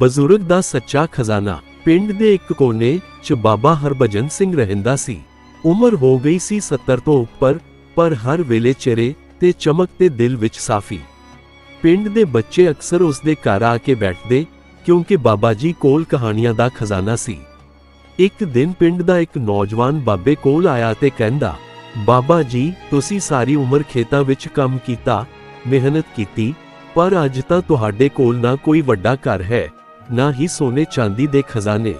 ਬਜ਼ੁਰਗ ਦਾ ਸੱਚਾ ਖਜ਼ਾਨਾ ਪਿੰਡ ਦੇ ਇੱਕ ਕੋਨੇ 'ਚ ਬਾਬਾ ਹਰਭਜਨ ਸਿੰਘ ਰਹਿੰਦਾ ਸੀ। ਉਮਰ ਹੋ ਗਈ ਸੀ 70 ਤੋਂ ਉੱਪਰ, ਪਰ ਹਰ ਵੇਲੇ ਚਿਹਰੇ ਤੇ ਚਮਕ ਤੇ ਦਿਲ ਵਿੱਚ ਸਾਫੀ। ਪਿੰਡ ਦੇ ਬੱਚੇ ਅਕਸਰ ਉਸ ਦੇ ਘਰ ਆ ਕੇ ਬੈਠਦੇ, ਕਿਉਂਕਿ ਬਾਬਾ ਜੀ ਕੋਲ ਕਹਾਣੀਆਂ ਦਾ ਖਜ਼ਾਨਾ ਸੀ। ਇੱਕ ਦਿਨ ਪਿੰਡ ਦਾ ਇੱਕ ਨੌਜਵਾਨ ਬਾਬੇ ਕੋਲ ਆਇਆ ਤੇ ਕਹਿੰਦਾ, ਬਾਬਾ ਜੀ, ਤੁਸੀਂ ਸਾਰੀ ਉਮਰ ਖੇਤਾਂ ਵਿੱਚ ਕੰਮ ਕੀਤਾ, ਮਿਹਨਤ ਕੀਤੀ, ਪਰ ਅੱਜ ਤਾਂ ਤੁਹਾਡੇ ਕੋਲ ਨਾ ਕੋਈ ਵੱਡਾ ਘਰ ਹੈ। ਨਾ ਹੀ ਸੋਨੇ ਚਾਂਦੀ ਦੇ ਖਜ਼ਾਨੇ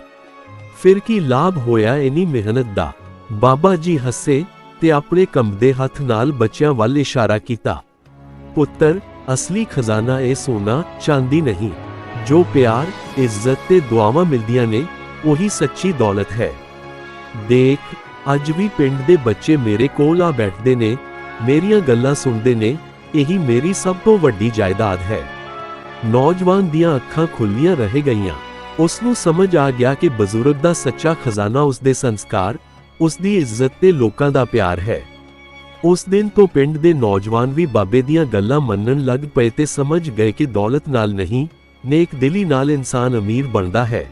ਫਿਰ ਕੀ ਲਾਭ ਹੋਇਆ ਇਨੀ ਮਿਹਨਤ ਦਾ ਬਾਬਾ ਜੀ ਹੱਸੇ ਤੇ ਆਪਣੇ ਕੰਬਦੇ ਹੱਥ ਨਾਲ ਬੱਚਿਆਂ ਵੱਲ ਇਸ਼ਾਰਾ ਕੀਤਾ ਪੁੱਤਰ ਅਸਲੀ ਖਜ਼ਾਨਾ ਇਹ ਸੋਨਾ ਚਾਂਦੀ ਨਹੀਂ ਜੋ ਪਿਆਰ ਇੱਜ਼ਤ ਤੇ ਦੁਆਵਾਂ ਮਿਲਦੀਆਂ ਨੇ ਉਹੀ ਸੱਚੀ ਦੌਲਤ ਹੈ ਦੇਖ ਅੱਜ ਵੀ ਪਿੰਡ ਦੇ ਬੱਚੇ ਮੇਰੇ ਕੋਲ ਆ ਬੈਠਦੇ ਨੇ ਮੇਰੀਆਂ ਗੱਲਾਂ ਸੁਣਦੇ ਨੇ ਇਹੀ ਮੇਰੀ ਸਭ ਤੋਂ ਵੱਡੀ ਜਾਇਦਾਦ ਹੈ ਨੌਜਵਾਨ ਦੀਆਂ ਅੱਖਾਂ ਖੁੱਲੀਆਂ ਰਹਿ ਗਈਆਂ। ਉਸ ਨੂੰ ਸਮਝ ਆ ਗਿਆ ਕਿ ਬਜ਼ੁਰਗ ਦਾ ਸੱਚਾ ਖਜ਼ਾਨਾ ਉਸ ਦੇ ਸੰਸਕਾਰ ਉਸ ਦੀ ਇੱਜ਼ਤ ਤੇ ਲੋਕਾਂ ਦਾ ਪਿਆਰ ਹੈ। ਉਸ ਦਿਨ ਤੋਂ ਪਿੰਡ ਦੇ ਨੌਜਵਾਨ ਵੀ ਬਾਬੇ ਦੀਆਂ ਗੱਲਾਂ ਮੰਨਣ ਲੱਗ ਪਏ ਤੇ ਸਮਝ ਗਏ ਕਿ ਦੌਲਤ ਨਾਲ ਨਹੀਂ, ਨੇਕ ਦਿਲੀ ਨਾਲ ਇਨਸਾਨ ਅਮੀਰ ਬਣਦਾ ਹੈ।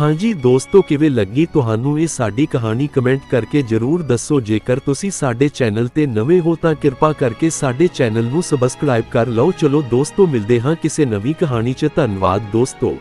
ਹਾਂਜੀ ਦੋਸਤੋ ਕਿਵੇਂ ਲੱਗੀ ਤੁਹਾਨੂੰ ਇਹ ਸਾਡੀ ਕਹਾਣੀ ਕਮੈਂਟ ਕਰਕੇ ਜਰੂਰ ਦੱਸੋ ਜੇਕਰ ਤੁਸੀਂ ਸਾਡੇ ਚੈਨਲ ਤੇ ਨਵੇਂ ਹੋ ਤਾਂ ਕਿਰਪਾ ਕਰਕੇ ਸਾਡੇ ਚੈਨਲ ਨੂੰ ਸਬਸਕ੍ਰਾਈਬ ਕਰ ਲਓ ਚਲੋ ਦੋਸਤੋ ਮਿਲਦੇ ਹਾਂ ਕਿਸੇ ਨਵੀਂ ਕਹਾਣੀ 'ਚ ਧੰਨਵਾਦ ਦੋਸਤੋ